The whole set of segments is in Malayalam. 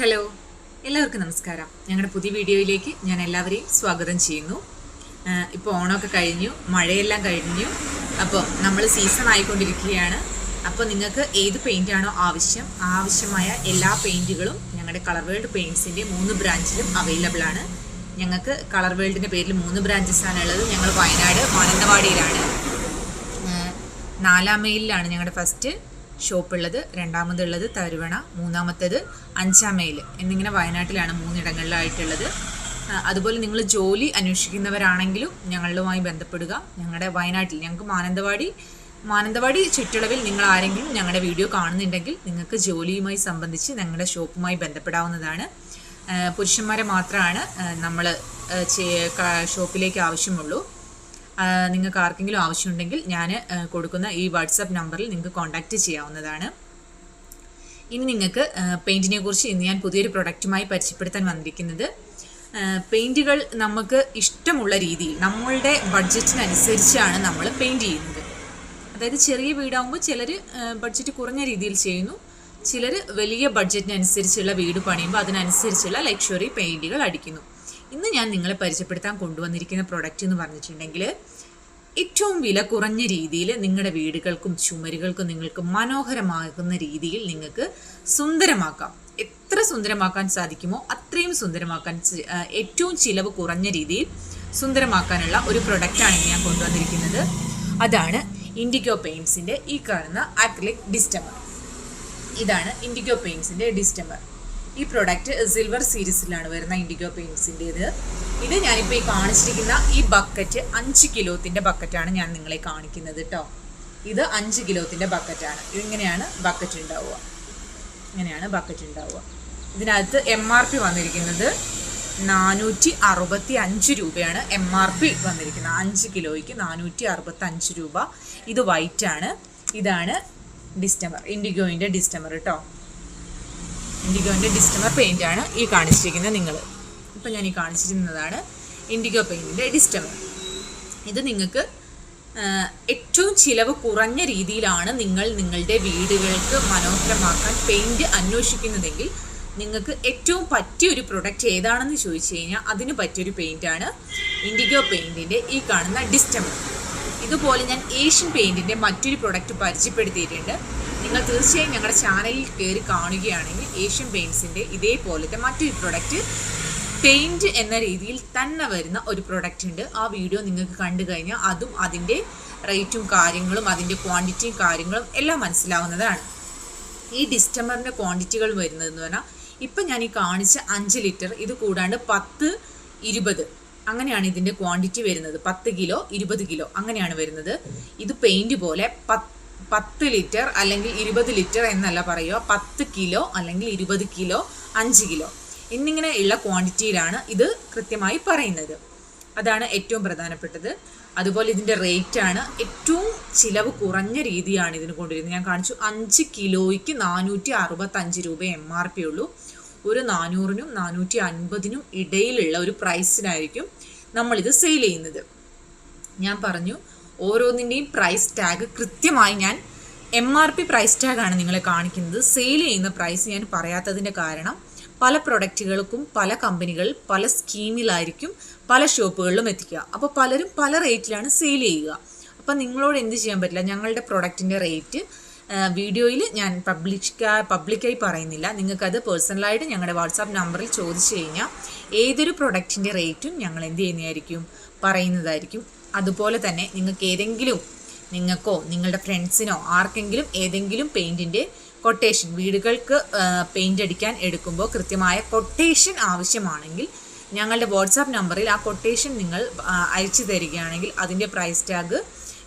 ഹലോ എല്ലാവർക്കും നമസ്കാരം. ഞങ്ങളുടെ പുതിയ വീഡിയോയിലേക്ക് ഞാൻ എല്ലാവരെയും സ്വാഗതം ചെയ്യുന്നു. ഇപ്പോൾ ഓണമൊക്കെ കഴിഞ്ഞു മഴയെല്ലാം കഴിഞ്ഞു. അപ്പോൾ നമ്മൾ സീസൺ ആയിക്കൊണ്ടിരിക്കുകയാണ്. അപ്പോൾ നിങ്ങൾക്ക് ഏത് പെയിന്റ് ആണോ ആവശ്യം ആവശ്യമായ എല്ലാ പെയിന്റുകളും ഞങ്ങളുടെ കളർ വേൾഡ് പെയിന്റ്സിന്റെ മൂന്ന് ബ്രാഞ്ചിലും അവൈലബിൾ ആണ്. ഞങ്ങൾക്ക് കളർ വേൾഡിന്റെ പേരിൽ മൂന്ന് ബ്രാഞ്ചസ് ആണ് ഉള്ളത്. ഞങ്ങൾ വയനാട് മാനന്തവാടിയിലാണ് നാലാം മൈലിലാണ് ഞങ്ങളുടെ ഫസ്റ്റ് ഷോപ്പ് ഉള്ളത് രണ്ടാമതുള്ളത് തരുവണ മൂന്നാമത്തേത് അഞ്ചാം മൈൽ എന്നിങ്ങനെ വയനാട്ടിലാണ് മൂന്നിടങ്ങളിലായിട്ടുള്ളത്. അതുപോലെ നിങ്ങൾ ജോലി അന്വേഷിക്കുന്നവരാണെങ്കിലും ഞങ്ങളുമായി ബന്ധപ്പെടുക. ഞങ്ങളുടെ വയനാട്ടിൽ ഞങ്ങൾക്ക് മാനന്തവാടി മാനന്തവാടി ചുറ്റളവിൽ നിങ്ങൾ ആരെങ്കിലും ഞങ്ങളുടെ വീഡിയോ കാണുന്നുണ്ടെങ്കിൽ നിങ്ങൾക്ക് ജോലിയുമായി സംബന്ധിച്ച് ഞങ്ങളുടെ ഷോപ്പുമായി ബന്ധപ്പെടാവുന്നതാണ്. പുരുഷന്മാരെ മാത്രമാണ് നമ്മൾ ഷോപ്പിലേക്ക് ആവശ്യമുള്ളൂ. നിങ്ങൾക്ക് ആർക്കെങ്കിലും ആവശ്യമുണ്ടെങ്കിൽ ഞാൻ കൊടുക്കുന്ന ഈ വാട്സാപ്പ് നമ്പറിൽ നിങ്ങൾക്ക് കോൺടാക്റ്റ് ചെയ്യാവുന്നതാണ്. ഇനി നിങ്ങൾക്ക് പെയിന്റിനെ കുറിച്ച് ഇന്ന് ഞാൻ പുതിയൊരു പ്രൊഡക്റ്റുമായി പരിചയപ്പെടുത്താൻ വന്നിരിക്കുന്നത് പെയിന്റുകൾ നമുക്ക് ഇഷ്ടമുള്ള രീതിയിൽ നമ്മളുടെ ബഡ്ജറ്റിനനുസരിച്ചാണ് നമ്മൾ പെയിന്റ് ചെയ്യുന്നത്. അതായത് ചെറിയ വീടാകുമ്പോൾ ചിലർ ബഡ്ജറ്റ് കുറഞ്ഞ രീതിയിൽ ചെയ്യുന്നു. ചിലർ വലിയ ബഡ്ജറ്റിനനുസരിച്ചുള്ള വീട് പണിയുമ്പോൾ അതിനനുസരിച്ചുള്ള ലക്ഷറി പെയിന്റുകൾ അടിക്കുന്നു. ഇന്ന് ഞാൻ നിങ്ങളെ പരിചയപ്പെടുത്താൻ കൊണ്ടുവന്നിരിക്കുന്ന പ്രൊഡക്റ്റ് എന്ന് പറഞ്ഞിട്ടുണ്ടെങ്കിൽ ഏറ്റവും വില കുറഞ്ഞ രീതിയിൽ നിങ്ങളുടെ വീടുകൾക്കും ചുമരുകൾക്കും നിങ്ങൾക്ക് മനോഹരമാകുന്ന രീതിയിൽ നിങ്ങൾക്ക് സുന്ദരമാക്കാം. എത്ര സുന്ദരമാക്കാൻ സാധിക്കുമോ അത്രയും സുന്ദരമാക്കാൻ ഏറ്റവും ചിലവ് കുറഞ്ഞ രീതിയിൽ സുന്ദരമാക്കാനുള്ള ഒരു പ്രൊഡക്റ്റാണ് ഞാൻ കൊണ്ടുവന്നിരിക്കുന്നത്. അതാണ് ഇൻഡിഗോ പെയിൻസിന്റെ ഈ കാണുന്ന അക്രിലിക് ഡിസ്റ്റമർ ഇതാണ് ഇൻഡിഗോ പെയിൻസിന്റെ ഡിസ്റ്റമർ ഈ പ്രൊഡക്റ്റ് സിൽവർ സീരീസിലാണ് വരുന്ന ഇൻഡിഗോ പെയിൻസിന്റെ ഇത് ഞാനിപ്പോൾ ഈ കാണിച്ചിരിക്കുന്ന ഈ ബക്കറ്റ് അഞ്ച് കിലോത്തിന്റെ ബക്കറ്റാണ് ഞാൻ നിങ്ങളെ കാണിക്കുന്നത് കേട്ടോ ഇത് അഞ്ച് കിലോത്തിന്റെ ബക്കറ്റാണ് ഇതിങ്ങനെയാണ് ബക്കറ്റ് ഉണ്ടാവുക ഇങ്ങനെയാണ് ബക്കറ്റ് ഉണ്ടാവുക ഇതിനകത്ത് എം ആർ പി വന്നിരിക്കുന്നത് നാനൂറ്റി അറുപത്തി അഞ്ച് രൂപയാണ് എം ആർ പി വന്നിരിക്കുന്നത്. അഞ്ച് കിലോയ്ക്ക് നാനൂറ്റി അറുപത്തി അഞ്ച് രൂപ. ഇത് വൈറ്റാണ് ഇതാണ് ഡിസ്റ്റമർ ഇൻഡിഗോയിന്റെ ഡിസ്റ്റമർ കേട്ടോ ഇൻഡിഗോന്റെ ഡിസ്റ്റമർ പെയിന്റ് ആണ് ഈ കാണിച്ചിരിക്കുന്നത് നിങ്ങൾ ഇപ്പം ഞാൻ ഈ കാണിച്ചിരുന്നതാണ് ഇൻഡിഗോ പെയിന്റിന്റെ ഡിസ്റ്റമർ. ഇത് നിങ്ങൾക്ക് ഏറ്റവും ചിലവ് കുറഞ്ഞ രീതിയിലാണ് നിങ്ങൾ നിങ്ങളുടെ വീടുകൾക്ക് മനോഹരമാക്കാൻ പെയിന്റ് അന്വേഷിക്കുന്നതെങ്കിൽ നിങ്ങൾക്ക് ഏറ്റവും പറ്റിയ ഒരു പ്രൊഡക്റ്റ് ഏതാണെന്ന് ചോദിച്ചു കഴിഞ്ഞാൽ അതിന് പറ്റിയൊരു പെയിന്റാണ് ഇൻഡിഗോ പെയിന്റിന്റെ ഈ കാണുന്ന ഡിസ്റ്റമർ. ഇതുപോലെ ഞാൻ ഏഷ്യൻ പെയിന്റിന്റെ മറ്റൊരു പ്രൊഡക്റ്റ് പരിചയപ്പെടുത്തിയിട്ടുണ്ട്. നിങ്ങൾ തീർച്ചയായും ഞങ്ങളുടെ ചാനലിൽ കയറി കാണുകയാണെങ്കിൽ ഏഷ്യൻ പെയിൻസിന്റെ ഇതേപോലത്തെ മറ്റൊരു പ്രൊഡക്റ്റ് പെയിന്റ് എന്ന രീതിയിൽ തന്നെ വരുന്ന ഒരു പ്രൊഡക്റ്റ് ഉണ്ട്. ആ വീഡിയോ നിങ്ങൾക്ക് കണ്ടു കഴിഞ്ഞാൽ അതും അതിന്റെ റേറ്റും കാര്യങ്ങളും അതിന്റെ ക്വാണ്ടിറ്റിയും കാര്യങ്ങളും എല്ലാം മനസ്സിലാവുന്നതാണ്. ഈ ഡിസ്റ്റമറിന്റെ ക്വാണ്ടിറ്റികൾ വരുന്നതെന്ന് പറഞ്ഞാൽ ഇപ്പം ഞാൻ ഈ കാണിച്ച അഞ്ച് ലിറ്റർ ഇത് കൂടാണ്ട് പത്ത് ഇരുപത്. അങ്ങനെയാണ് ഇതിന്റെ ക്വാണ്ടിറ്റി വരുന്നത്. പത്ത് കിലോ ഇരുപത് കിലോ അങ്ങനെയാണ് വരുന്നത്. ഇത് പെയിന്റ് പോലെ പത്ത് പത്ത് ലിറ്റർ അല്ലെങ്കിൽ ഇരുപത് ലിറ്റർ എന്നല്ല പറയുക. പത്ത് കിലോ അല്ലെങ്കിൽ ഇരുപത് കിലോ അഞ്ച് കിലോ. എന്നിങ്ങനെ ഉള്ള ക്വാണ്ടിറ്റിയിലാണ് ഇത് കൃത്യമായി പറയുന്നത്. അതാണ് ഏറ്റവും പ്രധാനപ്പെട്ടത്. അതുപോലെ ഇതിന്റെ റേറ്റ് ആണ്. ഏറ്റവും ചിലവ് കുറഞ്ഞ രീതിയാണ് ഇതിന് കൊണ്ടുവരുന്നത്. ഞാൻ കാണിച്ചു. അഞ്ച് കിലോയ്ക്ക് നാനൂറ്റി അറുപത്തഞ്ച് രൂപ എം ആർ പി ഉള്ളൂ. ഒരു നാനൂറിനും നാനൂറ്റി അൻപതിനും ഇടയിലുള്ള ഒരു പ്രൈസിനായിരിക്കും നമ്മളിത് സെയിൽ ചെയ്യുന്നത്. ഞാൻ പറഞ്ഞു ഓരോന്നിന്റെയും പ്രൈസ് ടാഗ് കൃത്യമായി ഞാൻ എം ആർ പി പ്രൈസ് ടാഗാണ് നിങ്ങളെ കാണിക്കുന്നത്. സെയിൽ ചെയ്യുന്ന പ്രൈസ് ഞാൻ പറയാത്തതിന്റെ കാരണം പല പ്രൊഡക്റ്റുകൾക്കും പല കമ്പനികൾ പല സ്കീമിലായിരിക്കും പല ഷോപ്പുകളിലും എത്തിക്കുക. അപ്പോൾ പലരും പല റേറ്റിലാണ് സെയിൽ ചെയ്യുക. അപ്പം നിങ്ങളോട് എന്ത് ചെയ്യാൻ പറ്റില്ല? ഞങ്ങളുടെ പ്രൊഡക്റ്റിന്റെ റേറ്റ് വീഡിയോയിൽ ഞാൻ പബ്ലിക്കാ പബ്ലിക്കായി പറയുന്നില്ല. നിങ്ങൾക്കത് പേഴ്സണലായിട്ട് ഞങ്ങളുടെ വാട്സാപ്പ് നമ്പറിൽ ചോദിച്ചു കഴിഞ്ഞാൽ ഏതൊരു പ്രൊഡക്റ്റിന്റെ റേറ്റും ഞങ്ങൾ എന്ത് ചെയ്യുന്നതായിരിക്കും? പറയുന്നതായിരിക്കും. അതുപോലെ തന്നെ നിങ്ങൾക്ക് ഏതെങ്കിലും നിങ്ങൾക്കോ നിങ്ങളുടെ ഫ്രണ്ട്സിനോ ആർക്കെങ്കിലും ഏതെങ്കിലും പെയിന്റിന്റെ കൊട്ടേഷൻ വീടുകൾക്ക് പെയിന്റ് അടിക്കാൻ എടുക്കുമ്പോൾ കൃത്യമായ കൊട്ടേഷൻ ആവശ്യമാണെങ്കിൽ ഞങ്ങളുടെ വാട്സാപ്പ് നമ്പറിൽ ആ കൊട്ടേഷൻ നിങ്ങൾ അയച്ചു തരികയാണെങ്കിൽ അതിന്റെ പ്രൈസ് ടാഗ്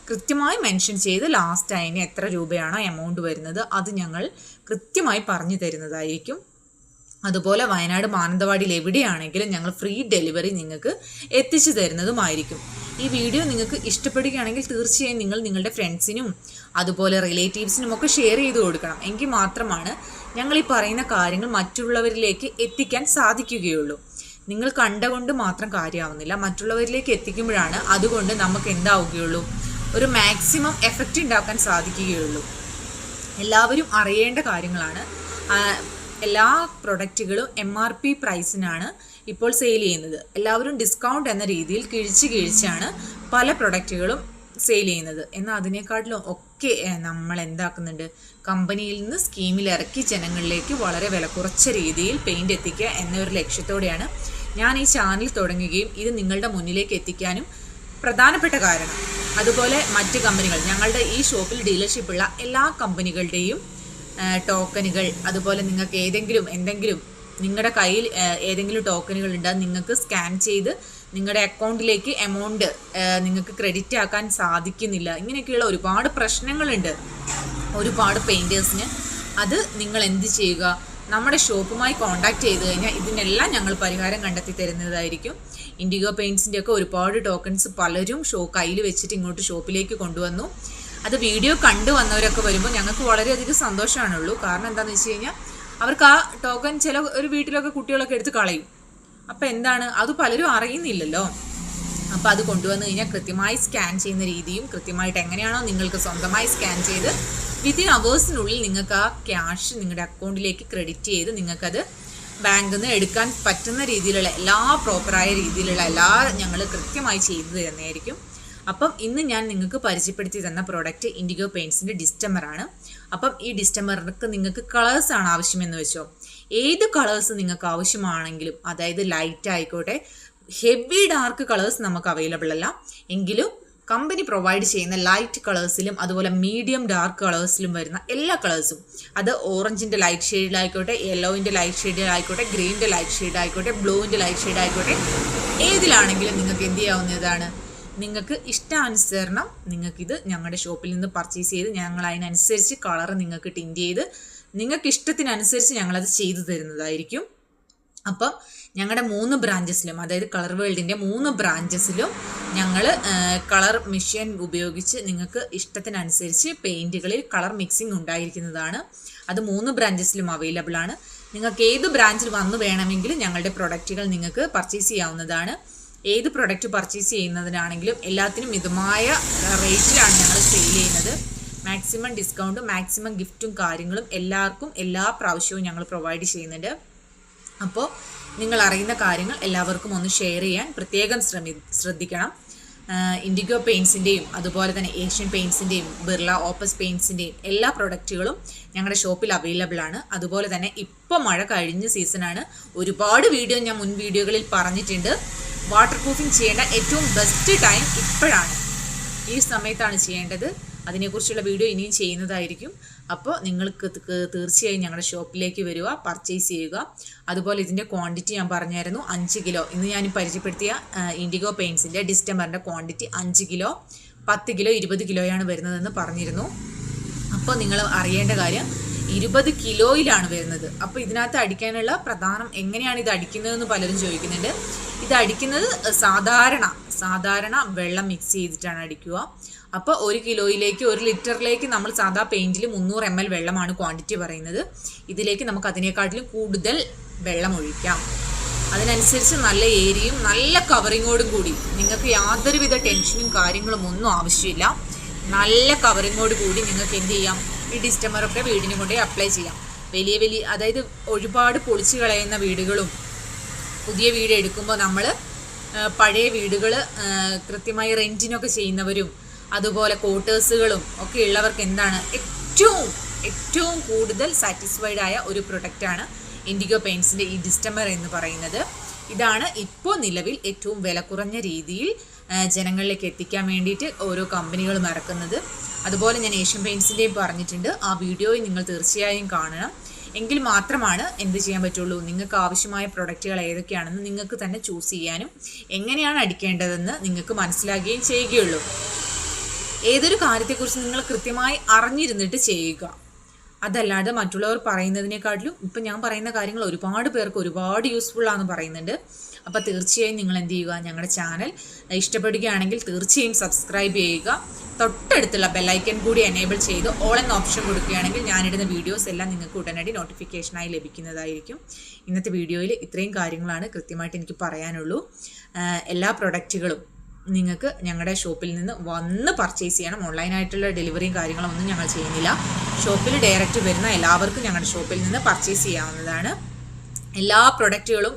കൃത്യമായി മെൻഷൻ ചെയ്ത് ലാസ്റ്റ് അതിന് എത്ര രൂപയാണോ എമൗണ്ട് വരുന്നത് അത് ഞങ്ങൾ കൃത്യമായി പറഞ്ഞു തരുന്നതായിരിക്കും. അതുപോലെ വയനാട് മാനന്തവാടിയിൽ എവിടെയാണെങ്കിലും ഞങ്ങൾ ഫ്രീ ഡെലിവറി നിങ്ങൾക്ക് എത്തിച്ചു തരുന്നതുമായിരിക്കും. ഈ വീഡിയോ നിങ്ങൾക്ക് ഇഷ്ടപ്പെടുകയാണെങ്കിൽ തീർച്ചയായും നിങ്ങൾ നിങ്ങളുടെ ഫ്രണ്ട്സിനും അതുപോലെ റിലേറ്റീവ്സിനും ഒക്കെ ഷെയർ ചെയ്ത് കൊടുക്കണം. എങ്കിൽ മാത്രമാണ് ഞങ്ങൾ ഈ പറയുന്ന കാര്യങ്ങൾ മറ്റുള്ളവരിലേക്ക് എത്തിക്കാൻ സാധിക്കുകയുള്ളൂ. നിങ്ങൾ കണ്ടുകൊണ്ട് മാത്രം കാര്യമാവുന്നില്ല. മറ്റുള്ളവരിലേക്ക് എത്തിക്കുമ്പോഴാണ് അതുകൊണ്ട് നമുക്ക് എന്താവുകയുള്ളൂ. ഒരു മാക്സിമം എഫക്റ്റ് ഉണ്ടാക്കാൻ സാധിക്കുകയുള്ളൂ. എല്ലാവരും അറിയേണ്ട കാര്യങ്ങളാണ്. എല്ലാ പ്രൊഡക്റ്റുകളും എം ആർ പി പ്രൈസിനാണ് ഇപ്പോൾ സെയിൽ ചെയ്യുന്നത്. എല്ലാവരും ഡിസ്കൗണ്ട് എന്ന രീതിയിൽ കിഴിച്ച് കിഴിച്ചാണ് പല പ്രൊഡക്റ്റുകളും സെയിൽ ചെയ്യുന്നത്. എന്നാൽ അതിനേക്കാട്ടിലും ഒക്കെ നമ്മൾ എന്താക്കുന്നുണ്ട്? കമ്പനിയിൽ നിന്ന് സ്കീമിൽ ഇറക്കി ജനങ്ങളിലേക്ക് വളരെ വില കുറച്ച രീതിയിൽ പെയിന്റ് എത്തിക്കുക എന്നൊരു ലക്ഷ്യത്തോടെയാണ് ഞാൻ ഈ ചാനൽ തുടങ്ങുകയും ഇത് നിങ്ങളുടെ മുന്നിലേക്ക് എത്തിക്കാനും പ്രധാനപ്പെട്ട കാരണം. അതുപോലെ മറ്റ് കമ്പനികൾ ഞങ്ങളുടെ ഈ ഷോപ്പിൽ ഡീലർഷിപ്പുള്ള എല്ലാ കമ്പനികളുടെയും ടോക്കനുകൾ അതുപോലെ നിങ്ങൾക്ക് ഏതെങ്കിലും എന്തെങ്കിലും നിങ്ങളുടെ കയ്യിൽ ഏതെങ്കിലും ടോക്കനുകൾ ഉണ്ടാകും നിങ്ങൾക്ക് സ്കാൻ ചെയ്ത് നിങ്ങളുടെ അക്കൗണ്ടിലേക്ക് എമൗണ്ട് നിങ്ങൾക്ക് ക്രെഡിറ്റ് ആക്കാൻ സാധിക്കുന്നില്ല. ഇങ്ങനെയൊക്കെയുള്ള ഒരുപാട് പ്രശ്നങ്ങളുണ്ട്. ഒരുപാട് പെയിന്റേഴ്സിന് അത് നിങ്ങൾ എന്ത് ചെയ്യുക? നമ്മുടെ ഷോപ്പുമായി കോൺടാക്ട് ചെയ്ത് കഴിഞ്ഞാൽ ഇതിനെല്ലാം ഞങ്ങൾ പരിഹാരം കണ്ടെത്തി തരുന്നതായിരിക്കും. ഇൻഡിഗോ പെയിൻസിന്റെ ഒക്കെ ഒരുപാട് ടോക്കൺസ് പലരും ഷോ കയ്യിൽ വെച്ചിട്ട് ഇങ്ങോട്ട് ഷോപ്പിലേക്ക് കൊണ്ടുവന്നു. അത് വീഡിയോ കണ്ടു വന്നവരൊക്കെ വരുമ്പോൾ ഞങ്ങൾക്ക് വളരെയധികം സന്തോഷമാണുള്ളൂ. കാരണം എന്താണെന്ന് വെച്ച് കഴിഞ്ഞാൽ അവർക്ക് ആ ടോക്കൺ ചില ഒരു വീട്ടിലൊക്കെ കുട്ടികളൊക്കെ എടുത്ത് കളയും. അപ്പം എന്താണ്? അത് പലരും അറിയുന്നില്ലല്ലോ. അപ്പോൾ അത് കൊണ്ടുവന്ന് കഴിഞ്ഞാൽ കൃത്യമായി സ്കാൻ ചെയ്യുന്ന രീതിയും കൃത്യമായിട്ട് എങ്ങനെയാണോ നിങ്ങൾക്ക് സ്വന്തമായി സ്കാൻ ചെയ്ത് വിത്തിൻ അവേഴ്സിനുള്ളിൽ നിങ്ങൾക്ക് ആ ക്യാഷ് നിങ്ങളുടെ അക്കൗണ്ടിലേക്ക് ക്രെഡിറ്റ് ചെയ്ത് നിങ്ങൾക്കത് ബാങ്കിൽ നിന്ന് എടുക്കാൻ പറ്റുന്ന രീതിയിലുള്ള എല്ലാ പ്രോപ്പറായ രീതിയിലുള്ള എല്ലാ ഞങ്ങൾ കൃത്യമായി ചെയ്തു തരുന്നതായിരിക്കും. അപ്പം ഇന്ന് ഞാൻ നിങ്ങൾക്ക് പരിചയപ്പെടുത്തി തന്ന പ്രോഡക്റ്റ് ഇൻഡിഗോ പെയിൻസിന്റെ ഡിസ്റ്റമറാണ് അപ്പം ഈ ഡിസ്റ്റമറിനൊക്കെ നിങ്ങൾക്ക് കളേഴ്സ് ആണ് ആവശ്യമെന്ന് വെച്ചോ. ഏത് കളേഴ്സ് നിങ്ങൾക്ക് ആവശ്യമാണെങ്കിലും അതായത് ലൈറ്റ് ആയിക്കോട്ടെ ഹെവി ഡാർക്ക് കളേഴ്സ് നമുക്ക് അവൈലബിൾ അല്ല. എങ്കിലും കമ്പനി പ്രൊവൈഡ് ചെയ്യുന്ന ലൈറ്റ് കളേഴ്സിലും അതുപോലെ മീഡിയം ഡാർക്ക് കളേഴ്സിലും വരുന്ന എല്ലാ കളേഴ്സും അത് ഓറഞ്ചിന്റെ ലൈറ്റ് ഷെയ്ഡിലായിക്കോട്ടെ യെല്ലോവിന്റെ ലൈറ്റ് ഷെയ്ഡിലായിക്കോട്ടെ ഗ്രീനിന്റെ ലൈറ്റ് ഷെയ്ഡായിക്കോട്ടെ ബ്ലൂവിന്റെ ലൈറ്റ് ഷെയ്ഡായിക്കോട്ടെ ഏതിലാണെങ്കിലും നിങ്ങൾക്ക് എന്ത് ചെയ്യാവുന്നതാണ്? നിങ്ങൾക്ക് ഇഷ്ടാനുസരണം നിങ്ങൾക്കിത് ഞങ്ങളുടെ ഷോപ്പിൽ നിന്ന് പർച്ചേസ് ചെയ്ത് ഞങ്ങൾ അതിനനുസരിച്ച് കളർ നിങ്ങൾക്ക് ടിന്റ് ചെയ്ത് നിങ്ങൾക്ക് ഇഷ്ടത്തിനനുസരിച്ച് ഞങ്ങളത് ചെയ്തു തരുന്നതായിരിക്കും. അപ്പം ഞങ്ങളുടെ മൂന്ന് ബ്രാഞ്ചസിലും അതായത് കളർ വേൾഡിന്റെ മൂന്ന് ബ്രാഞ്ചസിലും ഞങ്ങൾ കളർ മെഷീൻ ഉപയോഗിച്ച് നിങ്ങൾക്ക് ഇഷ്ടത്തിനനുസരിച്ച് പെയിന്റുകളിൽ കളർ മിക്സിംഗ് ഉണ്ടായിരിക്കുന്നതാണ്. അത് മൂന്ന് ബ്രാഞ്ചസിലും അവൈലബിൾ ആണ്. നിങ്ങൾക്ക് ഏത് ബ്രാഞ്ചിൽ വന്ന് വേണമെങ്കിലും ഞങ്ങളുടെ പ്രൊഡക്റ്റുകൾ നിങ്ങൾക്ക് പർച്ചേസ് ചെയ്യാവുന്നതാണ്. ഏത് പ്രൊഡക്റ്റ് പർച്ചേസ് ചെയ്യുന്നതിനാണെങ്കിലും എല്ലാത്തിനും മിതമായ റേറ്റിലാണ് ഞങ്ങൾ സെയിൽ ചെയ്യുന്നത്. മാക്സിമം ഡിസ്കൗണ്ടും മാക്സിമം ഗിഫ്റ്റും കാര്യങ്ങളും എല്ലാവർക്കും എല്ലാ പ്രാവശ്യവും ഞങ്ങൾ പ്രൊവൈഡ് ചെയ്യുന്നുണ്ട്. അപ്പോൾ നിങ്ങൾ അറിയുന്ന കാര്യങ്ങൾ എല്ലാവർക്കും ഒന്ന് ഷെയർ ചെയ്യാൻ പ്രത്യേകം ശ്രമി ശ്രദ്ധിക്കണം. ഇൻഡിഗോ പെയിൻസിന്റെയും അതുപോലെ തന്നെ ഏഷ്യൻ പെയിൻസിന്റെയും ബിർള ഓപ്പസ് പെയിൻസിന്റെയും എല്ലാ പ്രൊഡക്റ്റുകളും ഞങ്ങളുടെ ഷോപ്പിൽ അവൈലബിൾ ആണ്. അതുപോലെ തന്നെ ഇപ്പോൾ മഴ കഴിഞ്ഞ സീസണാണ് ഒരുപാട് വീഡിയോ ഞാൻ മുൻ വീഡിയോകളിൽ പറഞ്ഞിട്ടുണ്ട്. വാട്ടർ പ്രൂഫിംഗ് ചെയ്യേണ്ട ഏറ്റവും ബെസ്റ്റ് ടൈം ഇപ്പോഴാണ്. ഈ സമയത്താണ് ചെയ്യേണ്ടത്. അതിനെക്കുറിച്ചുള്ള വീഡിയോ ഇനിയും ചെയ്യുന്നതായിരിക്കും. അപ്പോൾ നിങ്ങൾക്ക് തീർച്ചയായും ഞങ്ങളുടെ ഷോപ്പിലേക്ക് വരിക പർച്ചേസ് ചെയ്യുക. അതുപോലെ ഇതിന്റെ ക്വാണ്ടിറ്റി ഞാൻ പറഞ്ഞായിരുന്നു അഞ്ച് കിലോ ഇന്ന് ഞാൻ പരിചയപ്പെടുത്തിയ ഇൻഡിഗോ പെയിൻസിന്റെ ഡിസ്റ്റംബറിന്റെ ക്വാണ്ടിറ്റി അഞ്ച് കിലോ പത്ത് കിലോ ഇരുപത് കിലോയാണ് വരുന്നതെന്ന് പറഞ്ഞിരുന്നു. അപ്പോൾ നിങ്ങൾ അറിയേണ്ട കാര്യം ഇരുപത് കിലോയിലാണ് വരുന്നത്. അപ്പോൾ ഇതിനകത്ത് അടിക്കാനുള്ള പ്രധാനം എങ്ങനെയാണ് ഇത് അടിക്കുന്നതെന്ന് പലരും ചോദിക്കുന്നുണ്ട്. ഇത് അടിക്കുന്നത് സാധാരണ സാധാരണ വെള്ളം മിക്സ് ചെയ്തിട്ടാണ് അടിക്കുക. അപ്പോൾ ഒരു കിലോയിലേക്ക് ഒരു ലിറ്ററിലേക്ക് നമ്മൾ സാധാ പെയിന്റിൽ മുന്നൂറ് എം എൽ വെള്ളമാണ് ക്വാണ്ടിറ്റി പറയുന്നത്. ഇതിലേക്ക് നമുക്ക് അതിനേക്കാട്ടിലും കൂടുതൽ വെള്ളം ഒഴിക്കാം. അതിനനുസരിച്ച് നല്ല ഏരിയയും നല്ല കവറിങ്ങോടും കൂടി. നിങ്ങൾക്ക് യാതൊരുവിധ ടെൻഷനും കാര്യങ്ങളും ഒന്നും ആവശ്യമില്ല. നല്ല കവറിങ്ങോട് കൂടി നിങ്ങൾക്ക് എന്ത് ചെയ്യാം? ഈ ഡിസ്റ്റമറൊക്കെ വീടിന് കൊണ്ടേ അപ്ലൈ ചെയ്യാം. വലിയ വലിയ അതായത് ഒരുപാട് പൊളിച്ചു കളയുന്ന വീടുകളും പുതിയ വീട് എടുക്കുമ്പോൾ നമ്മൾ പഴയ വീടുകൾ കൃത്യമായി റെന്റിനൊക്കെ ചെയ്യുന്നവരും അതുപോലെ ക്വാർട്ടേഴ്സുകളും ഒക്കെ ഉള്ളവർക്ക് എന്താണ് ഏറ്റവും ഏറ്റവും കൂടുതൽ സാറ്റിസ്ഫൈഡ് ആയ ഒരു പ്രൊഡക്റ്റാണ് ഇൻഡിഗോ പെയിൻസിന്റെ ഈ ഡിസ്റ്റമർ എന്ന് പറയുന്നത്. ഇതാണ് ഇപ്പോൾ നിലവിൽ ഏറ്റവും വില കുറഞ്ഞ രീതിയിൽ ജനങ്ങളിലേക്ക് എത്തിക്കാൻ വേണ്ടിയിട്ട് ഓരോ കമ്പനികളും ഇറക്കുന്നത് അതുപോലെ ഞാൻ ഏഷ്യൻ പെയിൻസിന്റെയും പറഞ്ഞിട്ടുണ്ട്. ആ വീഡിയോയും നിങ്ങൾ തീർച്ചയായും കാണണം. എങ്കിൽ മാത്രമാണ് എന്ത് ചെയ്യാൻ പറ്റുള്ളൂ? നിങ്ങൾക്ക് ആവശ്യമായ പ്രൊഡക്റ്റുകൾ ഏതൊക്കെയാണെന്ന് നിങ്ങൾക്ക് തന്നെ ചൂസ് ചെയ്യാനും എങ്ങനെയാണ് അടിക്കേണ്ടതെന്ന് നിങ്ങൾക്ക് മനസ്സിലാക്കുകയും ചെയ്യുകയുള്ളൂ. ഏതൊരു കാര്യത്തെക്കുറിച്ച് നിങ്ങൾ കൃത്യമായി അറിഞ്ഞിരുന്നിട്ട് ചെയ്യുക. അതല്ലാതെ മറ്റുള്ളവർ പറയുന്നതിനെക്കാട്ടിലും ഇപ്പം ഞാൻ പറയുന്ന കാര്യങ്ങൾ ഒരുപാട് പേർക്ക് ഒരുപാട് യൂസ്ഫുൾ ആണെന്ന് പറയുന്നുണ്ട്. അപ്പോൾ തീർച്ചയായും നിങ്ങൾ എന്ത് ചെയ്യുക ഞങ്ങളുടെ ചാനൽ ഇഷ്ടപ്പെടുകയാണെങ്കിൽ തീർച്ചയായും സബ്സ്ക്രൈബ് ചെയ്യുക. തൊട്ടടുത്തുള്ള ബെല്ലൈക്കൻ കൂടി എനേബിൾ ചെയ്ത് ഓൾ എന്ന ഓപ്ഷൻ കൊടുക്കുകയാണെങ്കിൽ ഞാനിടുന്ന വീഡിയോസ് എല്ലാം നിങ്ങൾക്ക് ഉടനടി നോട്ടിഫിക്കേഷനായി ലഭിക്കുന്നതായിരിക്കും. ഇന്നത്തെ വീഡിയോയിൽ ഇത്രയും കാര്യങ്ങളാണ് കൃത്യമായിട്ട് എനിക്ക് പറയാനുള്ളൂ. എല്ലാ പ്രൊഡക്റ്റുകളും നിങ്ങൾക്ക് ഞങ്ങളുടെ ഷോപ്പിൽ നിന്ന് വന്ന് പർച്ചേസ് ചെയ്യണം. ഓൺലൈനായിട്ടുള്ള ഡെലിവറിയും കാര്യങ്ങളൊന്നും ഞങ്ങൾ ചെയ്യുന്നില്ല. ഷോപ്പിൽ ഡയറക്റ്റ് വരുന്ന എല്ലാവർക്കും ഞങ്ങളുടെ ഷോപ്പിൽ നിന്ന് പർച്ചേസ് ചെയ്യാവുന്നതാണ്. എല്ലാ പ്രൊഡക്റ്റുകളും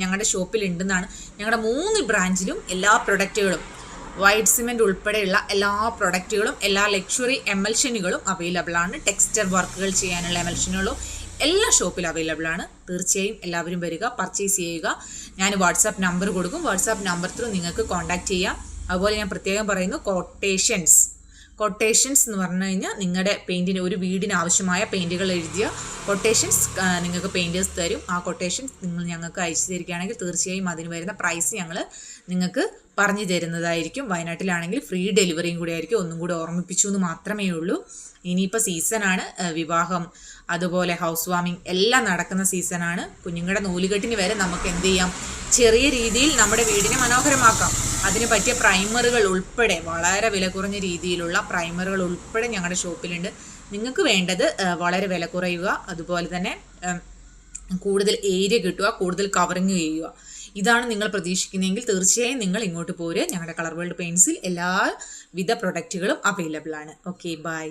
ഞങ്ങളുടെ ഷോപ്പിൽ ഉണ്ടെന്നാണ് ഞങ്ങളുടെ മൂന്ന് ബ്രാഞ്ചിലും എല്ലാ പ്രൊഡക്റ്റുകളും വൈറ്റ് സിമെന്റ് ഉൾപ്പെടെയുള്ള എല്ലാ പ്രൊഡക്റ്റുകളും എല്ലാ ലക്ഷറി എമൽഷനുകളും അവൈലബിൾ ആണ് ടെക്സ്റ്റർ വർക്കുകൾ ചെയ്യാനുള്ള എമൽഷനുകളും എല്ലാ ഷോപ്പിലും അവൈലബിൾ ആണ് തീർച്ചയായും എല്ലാവരും വരിക പർച്ചേസ് ചെയ്യുക. ഞാൻ വാട്സാപ്പ് നമ്പർ കൊടുക്കും. വാട്സാപ്പ് നമ്പർ ത്രൂ നിങ്ങൾക്ക് കോൺടാക്ട് ചെയ്യാം. അതുപോലെ ഞാൻ പ്രത്യേകം പറയുന്നു കൊട്ടേഷൻസ് കൊട്ടേഷൻസ് എന്ന് പറഞ്ഞു കഴിഞ്ഞാൽ നിങ്ങളുടെ പെയിന്റിന് ഒരു വീടിന് ആവശ്യമായ പെയിന്റുകൾ എഴുതിയ കൊട്ടേഷൻസ് നിങ്ങൾക്ക് പെയിന്റേഴ്സ് തരും. ആ കൊട്ടേഷൻസ് നിങ്ങൾ ഞങ്ങൾക്ക് അയച്ചു തരികയാണെങ്കിൽ തീർച്ചയായും അതിന് വരുന്ന പ്രൈസ് ഞങ്ങൾ നിങ്ങൾക്ക് പറഞ്ഞു തരുന്നതായിരിക്കും. വയനാട്ടിലാണെങ്കിൽ ഫ്രീ ഡെലിവറിയും കൂടി ആയിരിക്കും. ഒന്നും കൂടി ഓർമ്മിപ്പിച്ചു എന്ന് മാത്രമേ ഉള്ളൂ. ഇനിയിപ്പോൾ സീസണാണ് വിവാഹം അതുപോലെ ഹൗസ് വാമിങ് എല്ലാം നടക്കുന്ന സീസണാണ് കുഞ്ഞുങ്ങളുടെ നൂലുകെട്ടിന് വരെ നമുക്ക് എന്ത് ചെയ്യാം? ചെറിയ രീതിയിൽ നമ്മുടെ വീടിനെ മനോഹരമാക്കാം. അതിന് പറ്റിയ പ്രൈമറുകൾ ഉൾപ്പെടെ വളരെ വില കുറഞ്ഞ രീതിയിലുള്ള പ്രൈമറുകൾ ഉൾപ്പെടെ ഞങ്ങളുടെ ഷോപ്പിലുണ്ട്. നിങ്ങൾക്ക് വേണ്ടത് വളരെ വില കുറയുക അതുപോലെ തന്നെ കൂടുതൽ ഏരിയ കിട്ടുക കൂടുതൽ കവറിങ് ചെയ്യുക. ഇതാണ് നിങ്ങൾ പ്രതീക്ഷിക്കുന്നതെങ്കിൽ തീർച്ചയായും നിങ്ങൾ ഇങ്ങോട്ട് പോര്. ഞങ്ങളുടെ കളർ വേൾഡ് പെയിൻസിൽ എല്ലാവിധ പ്രൊഡക്റ്റുകളും അവൈലബിൾ ആണ്. Okay bye